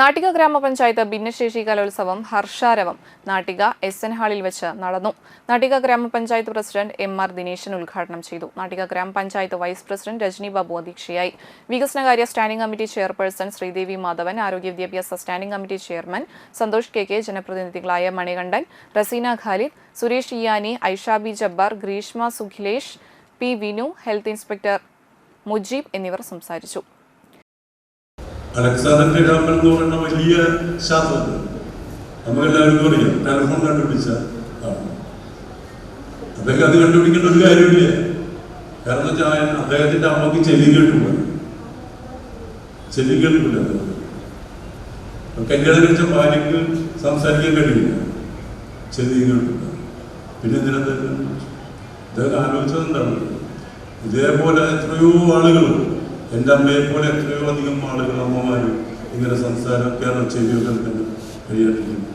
നാട്ടിക ഗ്രാമപഞ്ചായത്ത് ഭിന്നശേഷി കലോത്സവം ഹർഷാരവം നാട്ടിക എസ് എൻ ഹാളിൽ വെച്ച് നടന്നു. നാട്ടിക ഗ്രാമപഞ്ചായത്ത് പ്രസിഡന്റ് എം ആർ ദിനേശൻ ഉദ്ഘാടനം ചെയ്തു. നാട്ടിക ഗ്രാമപഞ്ചായത്ത് വൈസ് പ്രസിഡന്റ് രജനി ബാബു അധ്യക്ഷയായി. വികസനകാര്യ standing committee chairperson Sreedevi Madhavan ആരോഗ്യ വിദ്യാഭ്യാസ standing committee chairman Santhosh K K ജനപ്രതിനിധികളായ Manikandan Raseena Khalid Suresh Iyani Aishabi Jabbar Greeshma Sukhilesh P Vinu health inspector Mujeeb എന്നിവർ സംസാരിച്ചു. അലക്സാണ്ടർ ഗ്രാമൻ എന്ന് പറയുന്ന വലിയ ശാസ്ത്രജ്ഞൻ നമുക്കെല്ലാവർക്കും അറിയാം. ടെലിഫോൺ കണ്ടുപിടിച്ച ആണ് അദ്ദേഹം അത് കണ്ടുപിടിക്കേണ്ട ഒരു കാര്യമില്ല. കാരണം വെച്ചാൽ അദ്ദേഹത്തിന്റെ അമ്മയ്ക്ക് ചെവി കേട്ടില്ല ചെവി കേട്ടില്ല കല്യാണം കഴിച്ച ഭാര്യക്ക് സംസാരിക്കാൻ കഴിയില്ല. ചെവി കേട്ടില്ല പിന്നെ എന്തിനാ അദ്ദേഹം ആലോചിച്ചത് എന്താണ്? ഇതേപോലെ എത്രയോ ആളുകൾ എന്റെ അമ്മയെ പോലെ എത്രയോ അധികം ആളുകൾ അമ്മമാരും ഇങ്ങനെ സംസാരം കേരള തന്നെ കഴിയാട്ടിരിക്കുന്നു